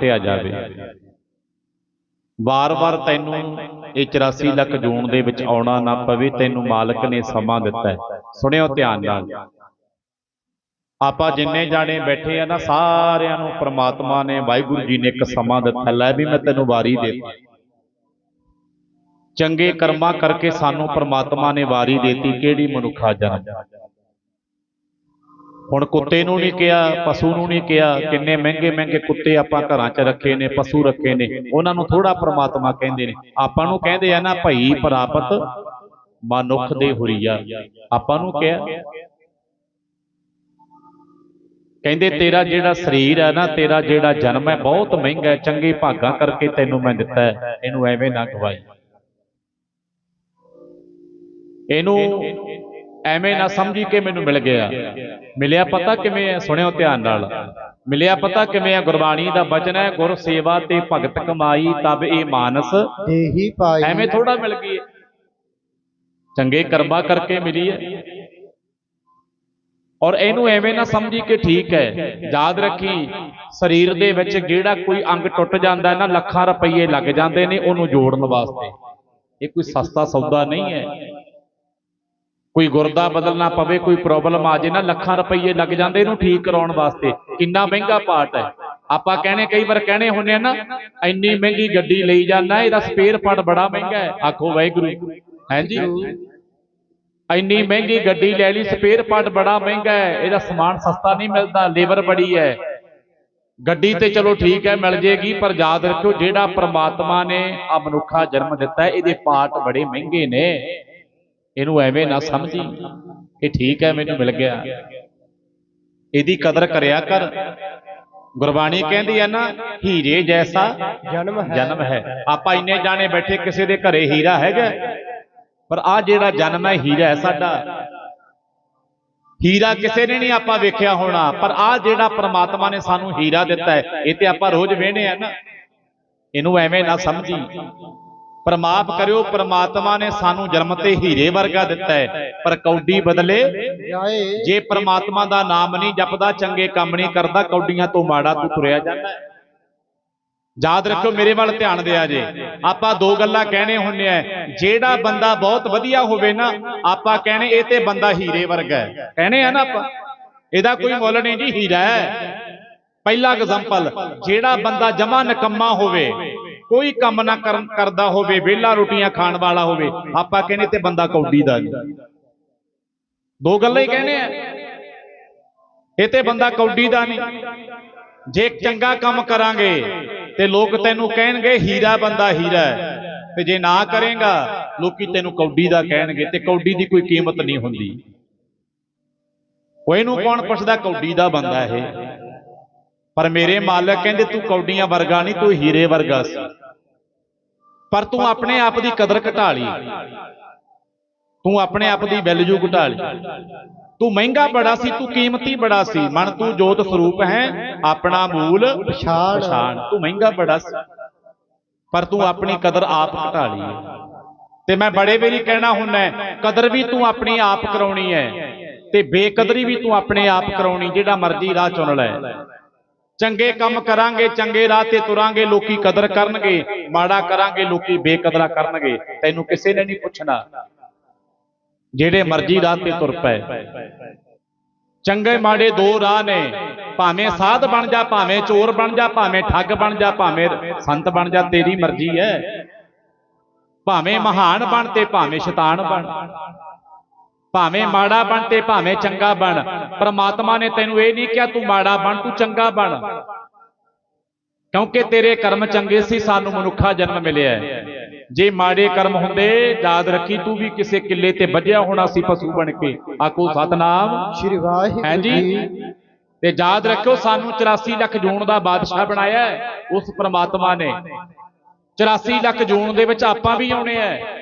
ਤੇ ਜਾਵੇ। ਵਾਰ-ਵਾਰ ਤੈਨੂੰ ਇਹ 84 ਲੱਖ ਜੂਨ ਦੇ ਵਿੱਚ ਆਉਣਾ ਨਾ ਪਵੇ, ਤੈਨੂੰ ਮਾਲਕ ਨੇ ਸਮਾਂ ਦਿੱਤਾ ਹੈ। ਸੁਣਿਓ ਧਿਆਨ ਨਾਲ। ਆਪਾਂ ਜਿੰਨੇ ਜਾਣੇ ਬੈਠੇ ਆ ਨਾ, ਸਾਰਿਆਂ ਨੂੰ ਪ੍ਰਮਾਤਮਾ ਨੇ, ਵਾਹਿਗੁਰੂ ਜੀ ਨੇ ਇੱਕ ਸਮਾਂ ਦਿੱਤਾ, ਲੈ ਵੀ ਮੈਂ ਤੈਨੂੰ ਵਾਰੀ ਦੇਤੀ। ਚੰਗੇ ਕਰਮਾਂ ਕਰਕੇ ਸਾਨੂੰ ਪ੍ਰਮਾਤਮਾ ਨੇ ਵਾਰੀ ਦੇਤੀ, ਕਿਹੜੀ ਮਨੁੱਖਾ ਜਨਮ ਹੁਣ ਕੁੱਤੇ ਨੂੰ ਨਹੀਂ ਕਿਹਾ, ਪਸ਼ੂ ਨੂੰ ਨਹੀਂ ਕਿਹਾ, ਕਿੰਨੇ ਮਹਿੰਗੇ ਮਹਿੰਗੇ ਕੁੱਤੇ ਆਪਾਂ ਘਰਾਂ 'ਚ ਰੱਖੇ ਨੇ, ਪਸ਼ੂ ਰੱਖੇ ਨੇ, ਉਹਨਾਂ ਨੂੰ ਥੋੜਾ ਪ੍ਰਮਾਤਮਾ ਕਹਿੰਦੇ ਨੇ। ਆਪਾਂ ਨੂੰ ਕਹਿੰਦੇ ਆ ਨਾ, ਭਈ ਪ੍ਰਾਪਤ ਮਨੁੱਖ ਦੇ ਹੁਰੀਆ। ਆਪਾਂ ਨੂੰ ਕਿਹਾ, ਕਹਿੰਦੇ, ਤੇਰਾ ਜਿਹੜਾ ਸਰੀਰ ਹੈ ਨਾ, ਤੇਰਾ ਜਿਹੜਾ ਜਨਮ ਹੈ, ਬਹੁਤ ਮਹਿੰਗਾ ਹੈ, ਚੰਗੇ ਭਾਗਾਂ ਕਰਕੇ ਤੈਨੂੰ ਮੈਂ ਦਿੱਤਾ ਹੈ। ਇਹਨੂੰ ਐਵੇਂ ਨਾ ਗਵਾਈ ਇਹਨੂੰ ਐਵੇਂ ਨਾ ਸਮਝੀ ਕਿ ਮੈਨੂੰ ਮਿਲ ਗਿਆ। ਮਿਲਿਆ ਪਤਾ ਕਿਵੇਂ ਹੈ ਸੁਣਿਓ ਧਿਆਨ ਨਾਲ। ਮਿਲਿਆ ਪਤਾ ਕਿਵੇਂ ਹੈ ਗੁਰਬਾਣੀ ਦਾ ਬਚਨ ਹੈ ਗੁਰ ਸੇਵਾ ਤੇ ਭਗਤ ਕਮਾਈ ਤਬ ਇਹ ਮਾਨਸ। ਦੇਹੀ ਪਾਈ ਐਵੇਂ ਥੋੜਾ ਮਿਲ ਗਈ। ਚੰਗੇ ਕਰਮਾਂ ਕਰਕੇ ਮਿਲੀ ਹੈ। ਔਰ ਇਹਨੂੰ ਐਵੇਂ ਨਾ ਸਮਝੀ ਕਿ ਠੀਕ ਹੈ। ਯਾਦ ਰੱਖੀ ਸਰੀਰ ਦੇ ਵਿੱਚ ਜਿਹੜਾ ਕੋਈ ਅੰਗ ਟੁੱਟ ਜਾਂਦਾ ਨਾ ਲੱਖਾਂ ਰੁਪਏ ਲੱਗ ਜਾਂਦੇ ਨੇ ਉਹਨੂੰ ਜੋੜਨ ਵਾਸਤੇ। ਇਹ ਕੋਈ ਸਸਤਾ ਸੌਦਾ ਨਹੀਂ ਹੈ। ਕੋਈ ਗੁਰਦਾ ਬਦਲਣਾ ਪਵੇ, ਕੋਈ ਪ੍ਰੋਬਲਮ ਆ ਜੇ ਨਾ, ਲੱਖਾਂ ਰੁਪਏ ਲੱਗ ਜਾਂਦੇ ਇਹਨੂੰ ਠੀਕ ਕਰਾਉਣ ਵਾਸਤੇ। ਕਿੰਨਾ ਮਹਿੰਗਾ ਪਾਰਟ ਹੈ। ਆਪਾਂ ਕਹਿੰਦੇ ਕਈ ਵਾਰ ਕਹਿੰਦੇ ਹੁੰਨੇ ਆ ਨਾ, ਇੰਨੀ ਮਹਿੰਗੀ ਗੱਡੀ ਲਈ ਜਾਂਦਾ, ਇਹਦਾ ਸਪੇਅਰ ਪਾਰਟ ਬੜਾ ਮਹਿੰਗਾ ਹੈ। ਆਖੋ, ਵਾਹਿਗੁਰੂ। ਹਾਂਜੀ ਇੰਨੀ ਮਹਿੰਗੀ ਗੱਡੀ ਲੈ ਲਈ ਸਪੇਅਰ ਪਾਰਟ ਬੜਾ ਮਹਿੰਗਾ ਹੈ। ਇਹਦਾ ਸਮਾਨ ਸਸਤਾ ਨਹੀਂ ਮਿਲਦਾ ਲੇਬਰ ਬੜੀ ਹੈ। ਗੱਡੀ ਤੇ ਚਲੋ ਠੀਕ ਹੈ, ਮਿਲ ਜੇਗੀ, ਪਰ ਯਾਦ ਰੱਖਿਓ, ਜਿਹੜਾ ਪ੍ਰਮਾਤਮਾ ਨੇ ਆ ਮਨੁੱਖਾ ਜਨਮ ਦਿੱਤਾ ਇਹਦੇ ਪਾਰਟ ਬੜੇ ਮਹਿੰਗੇ ਨੇ। ਇਹਨੂੰ ਐਵੇਂ ਨਾ ਸਮਝੀ ਕਿ ਠੀਕ ਹੈ ਮੈਨੂੰ ਮਿਲ ਗਿਆ। ਇਹਦੀ ਕਦਰ ਕਰਿਆ ਕਰ। ਗੁਰਬਾਣੀ ਕਹਿੰਦੀ ਹੈ ਨਾ ਹੀਰੇ ਜੈਸਾ ਜਨਮ ਹੈ। ਜਨਮ ਹੈ। ਆਪਾਂ ਇੰਨੇ ਜਾਣੇ ਬੈਠੇ ਕਿਸੇ ਦੇ ਘਰੇ ਹੀਰਾ ਹੈਗਾ। ਪਰ ਆ ਜਿਹੜਾ ਜਨਮ ਹੈ ਹੀਰਾ ਹੈ ਸਾਡਾ। ਹੀਰਾ ਕਿਸੇ ਨੇ ਨਹੀਂ ਆਪਾਂ ਵੇਖਿਆ ਹੋਣਾ ਪਰ ਆ ਜਿਹੜਾ ਪ੍ਰਮਾਤਮਾ ਨੇ ਸਾਨੂੰ ਹੀਰਾ ਦਿੱਤਾ ਹੈ ਇਹ ਤੇ ਆਪਾਂ ਰੋਜ਼ ਵੇਹਨੇ ਆ ਨਾ। ਇਹਨੂੰ ਐਵੇਂ ਨਾ ਸਮਝੀ। ਪਰਮਾਪ ਕਰਿਓ ਪ੍ਰਮਾਤਮਾ ਨੇ ਸਾਨੂੰ ਜਨਮ ਤੇ ਹੀਰੇ ਵਰਗਾ ਦਿੱਤਾ ਹੈ। ਪਰ ਕੌਡੀ ਬਦਲੇ ਜਾਏ ਜੇ ਪ੍ਰਮਾਤਮਾ ਦਾ ਨਾਮ ਨਹੀਂ ਜਪਦਾ ਚੰਗੇ ਕੰਮ ਨਹੀਂ ਕਰਦਾ ਕੌਡੀਆਂ ਤੋਂ ਮਾੜਾ ਤੂੰ ਤੁਰਿਆ ਜਾਂਦਾ ਹੈ। ਯਾਦ ਰੱਖਿਓ ਮੇਰੇ ਵੱਲ ਧਿਆਨ ਦਿਆ ਜੇ। ਆਪਾਂ ਦੋ ਗੱਲਾਂ ਕਹਿਣੇ ਹੁੰਨੇ ਆ। ਜਿਹੜਾ ਬੰਦਾ ਬਹੁਤ ਵਧੀਆ ਹੋਵੇ ਨਾ ਆਪਾਂ ਕਹਿਣੇ ਇਹ ਤੇ ਬੰਦਾ ਹੀਰੇ ਵਰਗਾ ਹੈ। ਆ ਨਾ ਆਪਾਂ। ਇਹਦਾ ਕੋਈ ਮੁੱਲ ਨਹੀਂ ਜੀ ਹੀਰਾ ਹੈ। ਪਹਿਲਾ ਐਗਜ਼ਾਮਪਲ ਜਿਹੜਾ ਬੰਦਾ ਜਮਾ ਨਕੰਮਾ ਹੋਵੇ। ਕੋਈ ਕੰਮ ਨਾ ਕਰਨ ਕਰਦਾ ਹੋਵੇ, ਵਿਹਲਾ ਰੋਟੀਆਂ ਖਾਣ ਵਾਲਾ ਹੋਵੇ, ਆਪਾਂ ਕਹਿੰਦੇ ਤੇ ਬੰਦਾ ਕੌਡੀ ਦਾ ਦੋ ਗੱਲਾਂ ਹੀ ਕਹਿੰਦੇ ਆ। ਇਹ ਤੇ ਬੰਦਾ ਕੌਡੀ ਦਾ ਨਹੀਂ। ਜੇ ਚੰਗਾ ਕੰਮ ਕਰਾਂਗੇ ਤੇ ਲੋਕ ਤੈਨੂੰ ਕਹਿਣਗੇ, ਹੀਰਾ ਬੰਦਾ ਹੀਰਾ ਤੇ ਜੇ ਨਾ ਕਰੇਗਾ, ਲੋਕੀ ਤੈਨੂੰ ਕੌਡੀ ਦਾ ਕਹਿਣਗੇ ਤੇ ਕੌਡੀ ਦੀ ਕੋਈ ਕੀਮਤ ਨਹੀਂ ਹੁੰਦੀ। ਉਹ ਇਹਨੂੰ ਕੌਣ ਪੁੱਛਦਾ, ਕੌਡੀ ਦਾ ਬੰਦਾ ਇਹ। ਪਰ ਮੇਰੇ ਮਾਲਕ ਕਹਿੰਦੇ ਤੂੰ ਕੌਡੀਆਂ ਵਰਗਾ ਨਹੀਂ ਤੂੰ ਹੀਰੇ ਵਰਗਾ ਸੀ। ਪਰ ਤੂੰ ਆਪਣੇ ਆਪ ਦੀ ਕਦਰ ਘਟਾ ਲਈ। ਤੂੰ ਆਪਣੇ ਆਪ ਦੀ ਵੈਲਿਊ ਘਟਾ ਲਈ। ਤੂੰ ਮਹਿੰਗਾ ਬੜਾ ਸੀ ਤੂੰ ਕੀਮਤੀ ਬੜਾ ਸੀ। ਮਨ ਤੂੰ ਜੋਤ ਸਰੂਪ ਹੈ ਆਪਣਾ ਮੂਲ ਪਛਾਣ। ਤੂੰ ਮਹਿੰਗਾ ਬੜਾ ਸੀ। ਪਰ ਤੂੰ ਆਪਣੀ ਕਦਰ ਆਪ ਘਟਾ ਲਈ। ਤੇ ਮੈਂ ਬੜੇ ਵੇਰੀ ਕਹਿਣਾ ਹੁੰਨਾ ਕਦਰ ਵੀ ਤੂੰ ਆਪਣੀ ਆਪ ਕਰਾਉਣੀ ਹੈ। ਤੇ ਬੇਕਦਰੀ ਵੀ ਤੂੰ ਆਪਣੇ ਆਪ ਕਰਾਉਣੀ ਜਿਹੜਾ ਮਰਜ਼ੀ ਰਾਹ ਚੁਣ ਲੈ। ਚੰਗੇ ਕੰਮ ਕਰਾਂਗੇ ਚੰਗੇ ਰਾਹ ਤੇ ਤੁਰਾਂਗੇ ਲੋਕੀ ਕਦਰ ਕਰਨਗੇ ਮਾੜਾ ਕਰਾਂਗੇ ਲੋਕੀ ਬੇਕਦਰਾ ਕਰਨਗੇ। ਤੈਨੂੰ ਕਿਸੇ ਨੇ ਨਹੀਂ ਪੁੱਛਣਾ। ਜਿਹੜੇ ਮਰਜ਼ੀ ਰਾਹ ਤੇ ਤੁਰ ਪਏ। ਚੰਗੇ ਮਾੜੇ ਦੋ ਰਾਹ ਨੇ। ਭਾਵੇਂ ਸਾਧ ਬਣ ਜਾ ਭਾਵੇਂ ਚੋਰ ਬਣ ਜਾ ਭਾਵੇਂ ਠੱਗ ਬਣ ਜਾ ਭਾਵੇਂ ਸੰਤ ਬਣ ਜਾ ਤੇਰੀ ਮਰਜ਼ੀ ਹੈ। ਭਾਵੇਂ ਮਹਾਨ ਬਣ ਤੇ ਭਾਵੇਂ ਸ਼ੈਤਾਨ ਬਣ। ਭਾਵੇਂ ਮਾੜਾ ਬਣ ਤੇ ਭਾਵੇਂ ਚੰਗਾ ਬਣ ਪ੍ਰਮਾਤਮਾ ਨੇ ਤੈਨੂੰ ਇਹ ਨਹੀਂ ਕਿਹਾ ਤੂੰ ਮਾੜਾ ਬਣ ਤੂੰ ਚੰਗਾ ਬਣ। ਕਿਉਂਕਿ ਤੇਰੇ ਕਰਮ ਚੰਗੇ ਸੀ ਸਾਨੂੰ ਮਨੁੱਖਾ ਜਨਮ ਮਿਲਿਆ ਹੈ। ਜੇ ਮਾੜੇ ਕਰਮ ਹੁੰਦੇ ਯਾਦ ਰੱਖੀ ਤੂੰ ਵੀ ਕਿਸੇ ਕਿੱਲੇ ਤੇ ਵੱਜਿਆ ਹੋਣਾ ਸੀ ਪਸ਼ੂ ਬਣ ਕੇ। ਆਕੋ ਸਤਨਾਮ। ਸ਼੍ਰੀ ਵਾਹਿਗੁਰੂ ਹਾਂਜੀ ਜੀ? ਤੇ ਯਾਦ ਰੱਖਿਓ ਸਾਨੂੰ 84 ਲੱਖ ਜੂਨ ਦਾ ਬਾਦਸ਼ਾਹ ਬਣਾਇਆ ਉਸ ਪ੍ਰਮਾਤਮਾ ਨੇ। 84 ਲੱਖ ਜੂਨ ਦੇ ਵਿੱਚ ਆਪਾਂ ਵੀ ਆਉਣੇ ਆ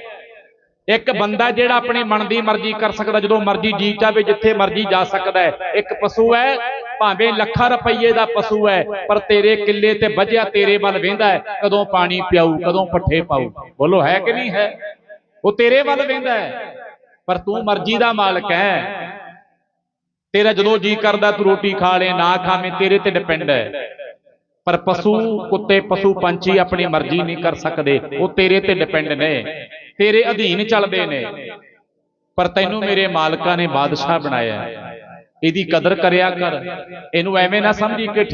ਇੱਕ ਬੰਦਾ ਜਿਹੜਾ ਆਪਣੇ ਮਨ ਦੀ ਮਰਜ਼ੀ ਕਰ ਸਕਦਾ, ਜਦੋਂ ਮਰਜ਼ੀ ਜੀ ਚਾਵੇ ਜਿੱਥੇ ਮਰਜ਼ੀ ਜਾ ਸਕਦਾ ਹੈ। ਇੱਕ ਪਸ਼ੂ ਹੈ, ਭਾਵੇਂ ਲੱਖਾਂ ਰੁਪਏ ਦਾ ਪਸ਼ੂ ਹੈ, ਪਰ ਤੇਰੇ ਕਿੱਲੇ ਤੇ ਵੱਜਿਆ, ਤੇਰੇ ਵੱਲ ਵੇਂਦਾ ਹੈ, ਕਦੋਂ ਪਾਣੀ ਪਿਆਊ, ਕਦੋਂ ਪੱਠੇ ਪਾਊ। ਬੋਲੋ, ਹੈ ਕਿ ਨਹੀਂ ਹੈ? ਉਹ ਤੇਰੇ ਵੱਲ ਵੇਂਦਾ ਹੈ। ਪਰ ਤੂੰ ਮਰਜ਼ੀ ਦਾ ਮਾਲਕ ਹੈ। ਤੇਰਾ ਜਦੋਂ ਜੀ ਕਰਦਾ, ਤੂੰ ਰੋਟੀ ਖਾ ਲੈ, ਨਾ ਖਾਵੇਂ, ਤੇਰੇ ਤੇ ਡਿਪੈਂਡ ਹੈ। ਪਰ ਪਸ਼ੂ, ਕੁੱਤੇ, ਪਸ਼ੂ ਪੰਛੀ ਆਪਣੀ ਮਰਜ਼ੀ ਨਹੀਂ ਕਰ ਸਕਦੇ। ਉਹ ਤੇਰੇ ਤੇ ਡਿਪੈਂਡ ਨੇ। ਤੇਰੇ ਅਧੀਨ ਚੱਲਦੇ ਨੇ। ਪਰ ਤੈਨੂੰ ਮੇਰੇ ਮਾਲਕਾਂ ਨੇ ਬਾਦਸ਼ਾਹ ਬਣਾਇਆ। ਇਹਦੀ ਕਦਰ ਕਰਿਆ ਕਰ। ਇਹਨੂੰ ਐਵੇਂ ਨਾ ਸਮਝੀ ਕਿ